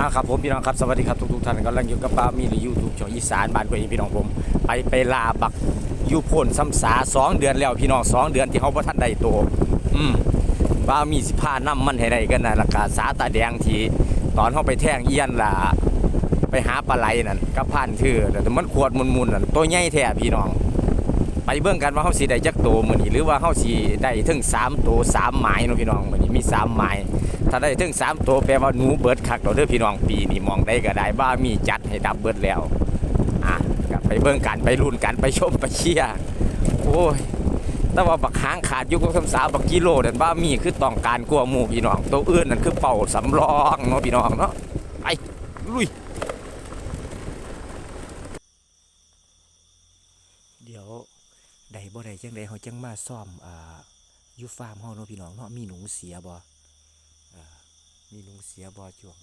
อ่าครับผมพี่น้องครับสวัสดีครับทุกๆท่านกำลังอยู่กับป้ามีหรือยูทูบช่องอีสานบ้านกวยพี่น้องผม ไปไปลาบักยูพ่นซ้ำสาสองเดือนแล้วพี่น้องสองเดือนที่เขาบ่ทันได้โตอืมป้ามีสิพาน้ำมันให้ได้กันนะราคาสาตาแดงที่ตอนเขาไปแท่งเอียนล่ะไปหาปลาไหลนั่นกับพันคือแต่มันขวดมุนๆนั่นตัวใหญ่แท้พี่น้อง ไปเบิ่งกันว่าเฮาสิได้จักโตมื้อนี้หรือว่าเฮาสิได้ถึง3โต3หมายเนาะพี่น้องมื้อนี้มี3หมายถ้าได้ถึง3ตัวแปลว่าหนูเบิดคักเราเด้อพี่น้องปีนี้มองได้ก็ได้บ้ามีจัดให้ดับเบิดแล้วอะก็ไปเบิ่งกันไปลุ้นกันไปชมไปเชียร์โอ้ยแต่ว่าบักหางขาดยู่กับคำสาบักกิโลนั่นบ้ามีคือต้องการกลัวหมู่พี่น้องตัวอื่นนั่นคือเป่าสำรองเนาะพี่น้องเนาะไปลุยเดี๋ยวได้บ่ได้ จังไดเฮาจังมาซ่อมอ่าอยู่ฟาร์มเฮาเนาะพี่น้องเนาะมีหนูเสียบ่อ่ามีลุงเสียบอช่วง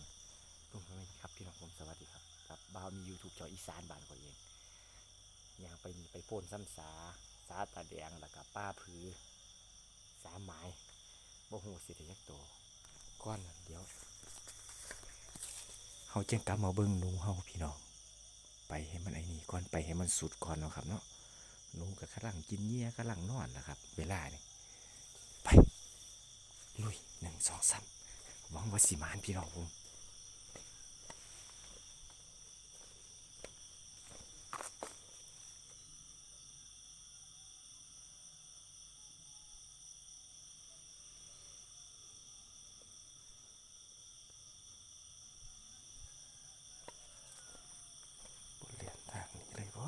ลุงทำไมครับพี่น้องผมสวัสดีครับครับบ่าวมี YouTube จออีสานบ้านของเองอย่างไปนี่ไปโพ่นซ้ำสาสาตาแดงแล้วก็ป้าผือสามไม้บ่ฮู้สิได้ยักโตก้อนนั้นเดี๋ยวเฮาจังกลับมาเบิ่งหนูเฮาพี่น้องไปให้มันไอ้นี่ก่อนไปให้มันสุดก่อนเนาะครับเนาะ หนูกับขลังกินเงี้ยกลังนอนนะครับ เวลานี่ไปลุยหนึ่งสองสามหวังว่าสิมานพี่น้องผมบนเรียนทางนี้เลยบ่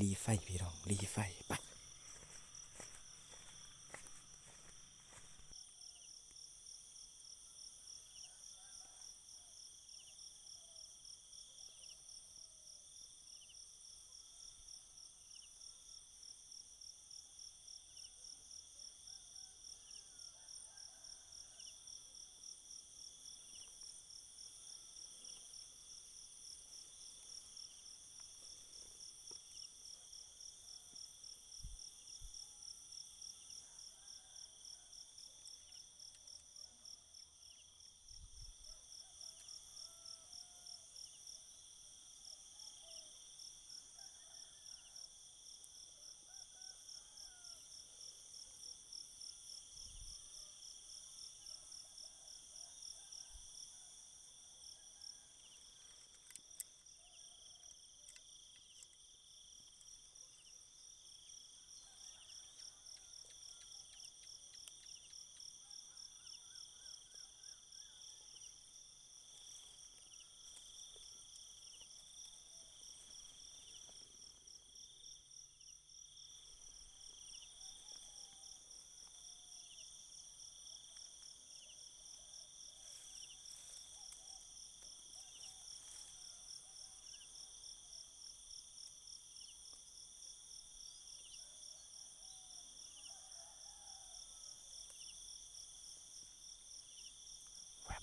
รีไฟพี่น้องรีไฟไป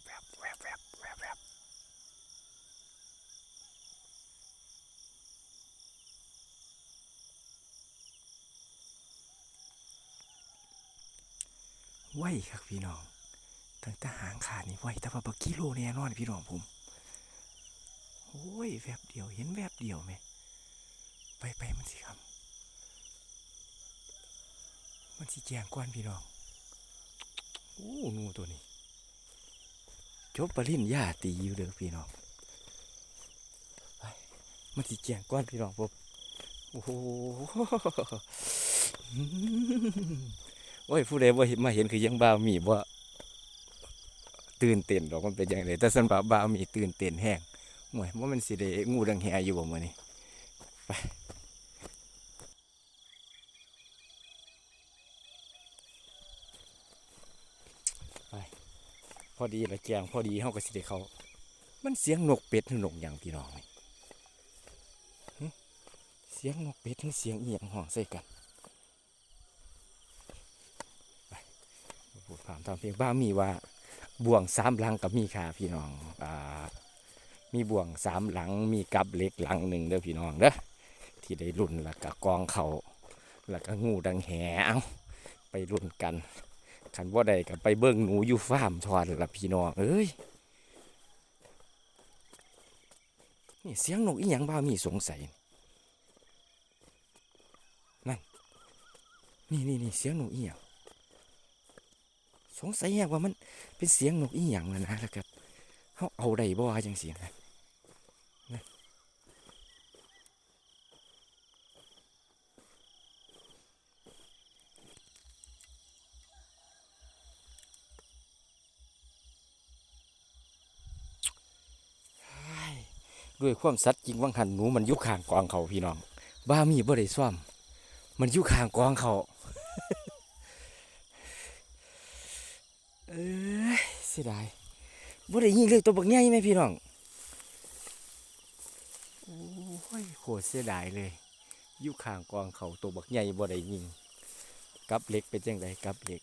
แวบแวบแวบแวบแวบไหวครับพี่น้องตั้งแต่หางขาดนี่ไหวแต่ว่าบักกิโลแน่นอนพี่น้องผมโอ้ยแวบเดียวเห็นแวบเดียวไหมไปไปมันสิครับ มันสิแจงกวนพี่น้อง โอ้ งูตัวนี้ จบปริญญาตีอยู่เด้อพี่น้องมันสิแจงก้อนพี่น้องผมโอ้โหโอ้ยผู้ใดบ่เห็นมาเห็นคือยังบ่าวมีบ่ตื่นเต้นดอกมันเป็นอย่างไรแต่สันบ่าวบ่าวมีตื่นเต้นแห้งหวยว่ามันสิได้งูดังแหอยู่บ่มื้อนี้ไป อดีละแจงพอดีเฮาก็สิได้เขา มันเสียงนกเป็ดหรือนกหยังพี่น้องเสียงนกเป็ดหรือเสียงเอียงห้องใส่กันไปถามตามเพียงบ้ามีว่าบ่วงสามหลังกับมีคาพี่น้องอ่ามีบ่วงสามหลังมีกับเล็กหลังหนึ่งเด้อพี่น้องเด้อที่ได้รุ่นแล้วก็กองเขาแล้วก็งูดังแหเอาไปรุ่นกัน ขันบ่ได้กับไปเบิ่งหนูอยู่ฟาร์มทอดละพี่น้องเอ้ยนี่เสียงนกอีหยังบ้ามีสงสัยนั่นนี่นี่นี่เสียงนกอีหยังสงสัยแยกว่ามันเป็นเสียงนกอีหยังนะนะแล้วก็เขาเอาได้บ่จังสีนะนะ ด้วยความสัตย์จริงว่างหันหนูมันยุคข้างกองเขาพี่น้องบ้ามีบ่ได้ซ่อมมันยู่ข้างกองเขาเอ้ยเสียดายบ่ได้ยิงเลยตัวบักใหญ่ไหมพี่น้องโอ้ยโคตรเสียดายเลยยู่ข้างกองเขาตัวบักใหญ่บ่ได้ยิงกับเล็กเป็นจังไดกับเล็ก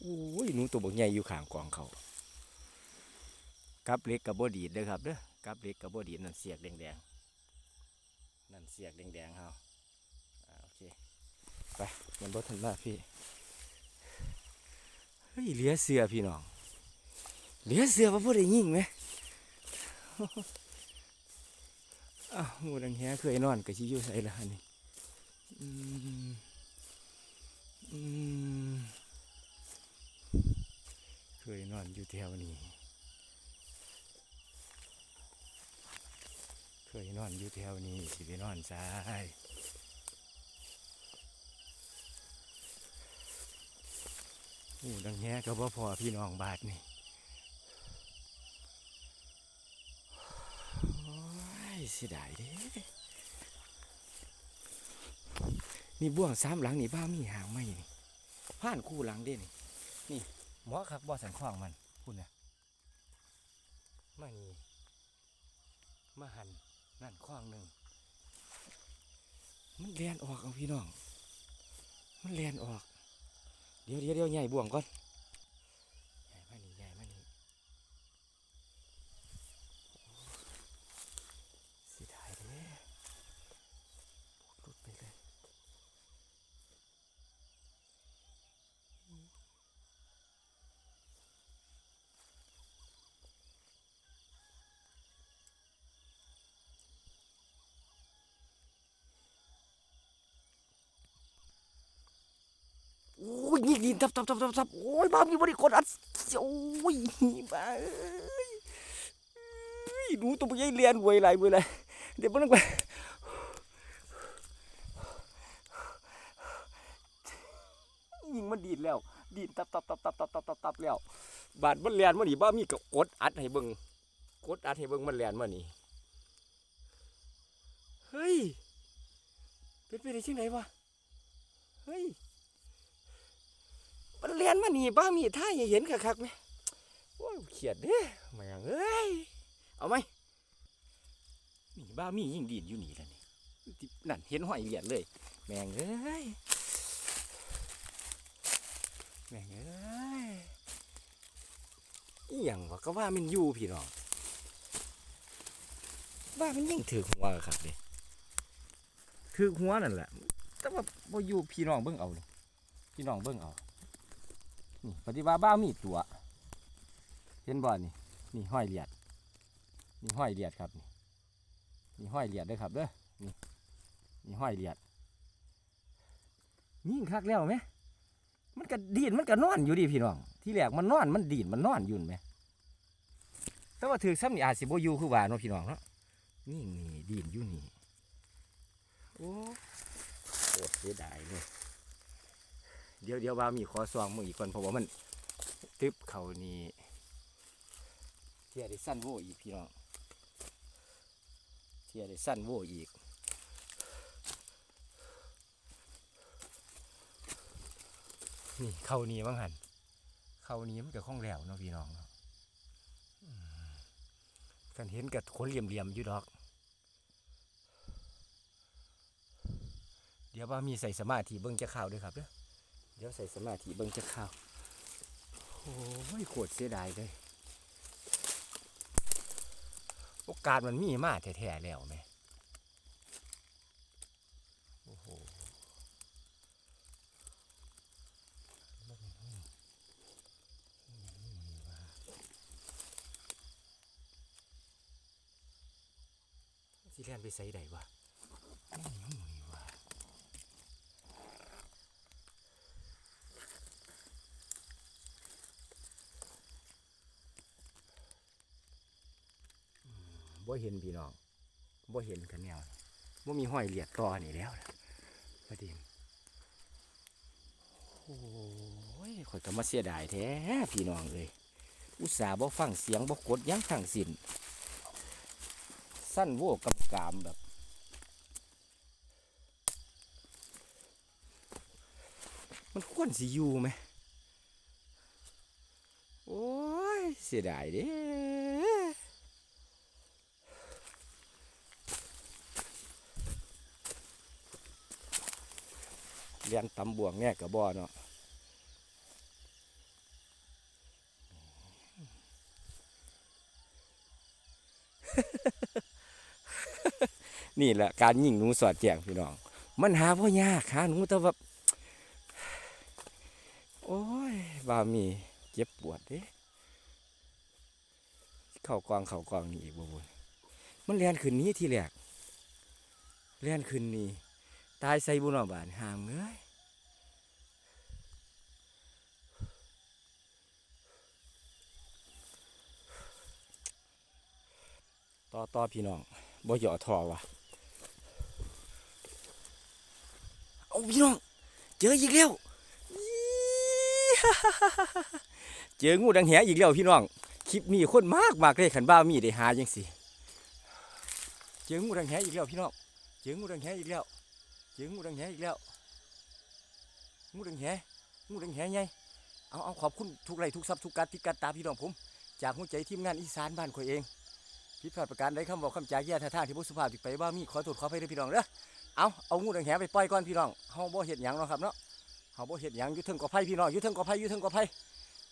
โอ้ยหนูตัวบักใหญ่อยู่ข้างกองเขากับเล็กกับบดีดเด้อครับเด้อกับเล็กกับบดีดนั่นเสียกแดงๆนั่นเสียกแดงๆเฮาโอเคไปมันบ่ทันมากพี่เฮ้ยเหลือเสือพี่น้องเหลือเสือว่าบ่ได้ยิ่งไหมอ้าวงูดังแฮเคยนอนกับชิอยู่ใส่ละนี่อืมอืม ยนอนอยู่แถวนี้ เคยนอนอยู่แถวนี้ สิไปนอนซ้ายอู้ดังแง่ก็บ่พอพี่น้องบาทนี่โอ้ยเสียดายเด้นี่บ่วงสามหลังนี่บ้ามีหางไหมนี่ผ่านคู่หลังเด้นี่นี่ หมอครับบ่สันข้องมันคุณเนี่ยมานี่มาหันนั่นข้างหนึ่งมันเลียนออกเอาพี่น้อง มันเลียนออก เดี๋ยวเดี๋ยวเดี๋ยวใหญ่บ่วงก่อน ใหญ่มานี่ใหญ่มานี่เสียดายเด้หลุดไปเลย โอ้ ยยิงยิงทับทับทับทับทับโอ้ยบ้ามีบริกรอัดโอ้ยบ้าเอ้ยเอ้ยดูตัวใหญ่เลียนเวยไรเวยไรเดี๋ยวมันไปยิงมันดีดแล้ว ดีดตับตับตับตับตับตับตับตับแล้ว บาดมันเลียนมานี่บ้ามีก็กดอัดให้เบิ่งกดอัดให้เบิ่งมันเลียนมานี่เฮ้ยเป็นไปได้ช่งไหนวะเฮ้ย มันเรียนมาหนีบ้ามีท่าเห็นคักๆไหมโอ้ยเขียดเด้แม่งเอ้ยเอาไหมนี่บ้ามียิ่งดีดอยู่หนีแล้วนี่นั่นเห็นห้อยเหรียญเลย แมงเอ้ยแมงเอ้ยอหย่างวะก็ว่ามันอยู่พี่น้องว่ามันยิ่งถือหัวครับเด้ถือหัวนั่นแหละแต่ว่าบ่อยู่พี่น้องเบิ่งเอานี่พี่น้องเบิ่งเอา นี่ปฏิบัติบ้ามีตัว เห็นบ่นี่นี่ห้อยเหรียญนี่ห้อยเหรียญครับนี่นี่ห้อยเหรียญเด้อครับเด้อนี่นี่ห้อยเหรียญยิ่งคักแล้วไหมมันก็ดีดมันก็นอนอยู่ดิพี่น้อง ที่แรกมันนอนมันดีดมันนอนอยู่ไหมแต่ว่าถือซ้ำนี่อาจสิบอยู่คือว่าเนาะพี่น้องเนาะนี่นี่ดีดอยู่นี่โอ้โหเสียดายเลย เดี๋ยวเดี๋ยวว่ามีขอซองมืออีกคนเพราะว่ามันตึบเขานี่เทียได้สั้นโวอีกพี่น้องเทียได้สั้นโวอีกนี่เขานี่บ้างหันเขานี้มันกับข้องแล้วเนาะพี่น้องกันเห็นกับคนเหลี่ยมๆอยู่ดอก เดี๋ยวว่ามีใส่สมาธิเบิ้งจะข่าวด้วยครับเด้อ เดี๋ยวใส่สมาธิเบิ่งจะข้าวโอ้ยโคตรเสียดายเลยโอกาสมันมีมาแท้ๆแล้วไหมโอ้โหสิเล่นไปใส่ใดวะ เห็นพี่น้องบ่เห็นกันแนวบ่มีห้อยเหลียดต่อนี่แล้วประเด็นโอ้ยข่อยก็มาเสียดายแท้พี่น้องเลย อุตส่าห์บ่ฟังเสียงบ่กดยังทั้งสินสั้นโวกับกามแบบมันควรสิอยู่ไหม โอ้ย เสียดายเด้ เรียนตำบวงแง่กับบ่เนาะนี่แหละการยิงหนูสอดแจงพี่น้อง มันหาพ่อยากหาหนูแต่ว่าโอ้ยบามีเจ็บปวดเด้เข่ากองเข่ากองนี่อีกบ่บุญมันเลียนขึ้นนี้ทีแรกเลียนขึ้นนี่ ตายใส่บุญบานหามเอ้ยต่อต่อพี่น้องบ่หย่อทอวะเอาพี่น้อง เจออีกแล้วเจองูดังแหอีกแล้วพี่น้อง คลิปนี้คนมากมากเลยขันบ้ามีได้หาจังสิ เจองูดังแหอีกแล้วพี่น้อง เจองูดังแหอีกแล้ว จองูดังแหอีกแล้วงูดังแหงูดังแหไงเอาเอาขอบคุณทุกไลค์ทุกซับทุกการติดการตามพี่น้องผม จากหัวใจทีมงานอีสานบ้านข่อยเองผิดพลาดประการใดคำบอกคำจาแย่ท่าทางที่บุสุภาพติดไปว่ามีขอโทษขออภัยด้วยพี่น้องเด้อเอาเอางูดังแหไปปล่อยก่อนพี่น้องเฮาบ่เฮ็ดหยังเนาะครับเนาะเฮาบ่เฮ็ดหยังอยู่เทิงกอไผ่พี่น้องอยู่เทิงกอไผ่อยู่เทิงกอไผ่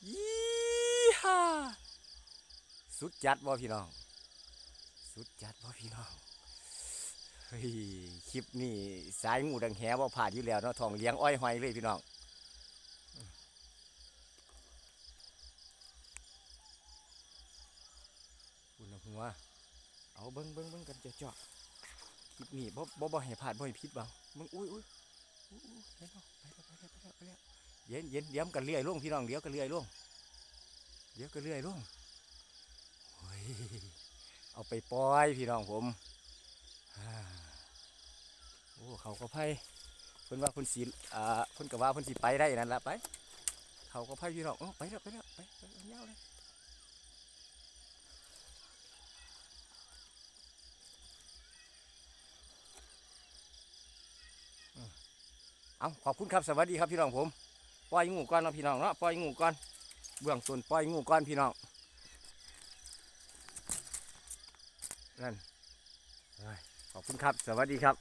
ยี่ฮ่าสุดจัดบ่พี่น้อง สุดจัดบ่พี่น้อง คลิปนี้สายงูดังแหบ่าผ่านอยู่แล้วเนาะทองเลี้ยงอ้อยหอยเลยพี่น้องอุ่นหัว เอาเบิ่งเบิ่งเบิ่งกันเจาะๆคลิปนี้บ่บ่บ่ให้พลาดบ่ให้ผิดบังมึงอุ้ยอุ้ยอุ้ยอุ้ยเห็นบ่ไปแล้วไปแล้วไปแล้วไปแล้วเย็นเย็นเดี๋ยวกันเลื่อยลงพี่น้องเดี๋ยวกันเลื่อยลงเดี๋ยวกันเลื่อยลงโอ้ยเอาไปปล่อยพี่น้องผม เขาก็ไพ่เพิ่นว่าเพิ่นสิอ่าเพิ่นก็ว่าเพิ่นสิไปได้นั่นละไป เขาก็ไพ่พี่น้องไปแล้วไปแล้วไปไปไปยาวเลยเอาขอบคุณครับสวัสดีครับพี่น้องผมปล่อยงูก่อนเนาะพี่น้องเนาะปล่อยงูก่อนเบื้องต้นปล่อยงูก่อนพี่น้องนั่นขอบคุณครับสวัสดีครับ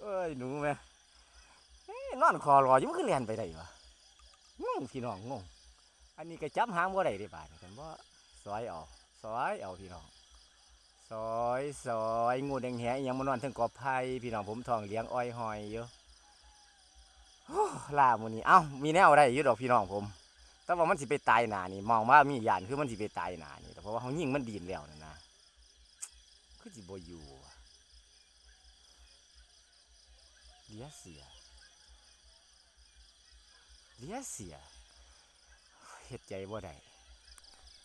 เอ้ยหนูแม่นอนคอรออยู่มันคือเรียนไปได้วะงงพี่น้องงงอันนี้ก็จับหางบ่ได้ด้บาดกันบ่ซอยเอาซอยเอาพี่น้องซอยซอยงูแดงแหยังมานอนถึงกอไผ่พี่น้องผมทองเลี้ยงอ้อยหอยอยู่โอ้ลามูนี้เอ้ามีแนวอะไรอยู่ดอกพี่น้องผมแต่ว่ามันสิไปตายหนานี่มองว่ามียานคือมันสิไปตายหนานี่แต่เพราะว่าเขายิงมันดีนแล้วนะนะ คือสิบอยู่เลียเสียเลียเสียเฮ็ดใจบ่ได้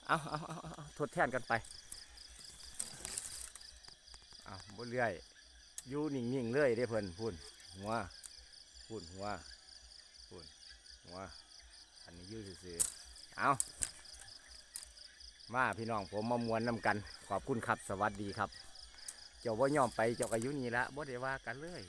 เอาเอาเอาเอาทดแทนกันไปเอาบ่เรื่อยอยู่นิ่งๆเลยเด้เพิ่นพุ่นหัวพุ่นหัวพุ่นหัวอันนี้ยู่ซื่อๆเอามาพี่น้องผมมามวนนำกัน ขอบคุณครับ สวัสดีครับ เจ้าบ่ยอมไปเจ้าก็อยู่นี่ละบ่ได้ว่ากันเลย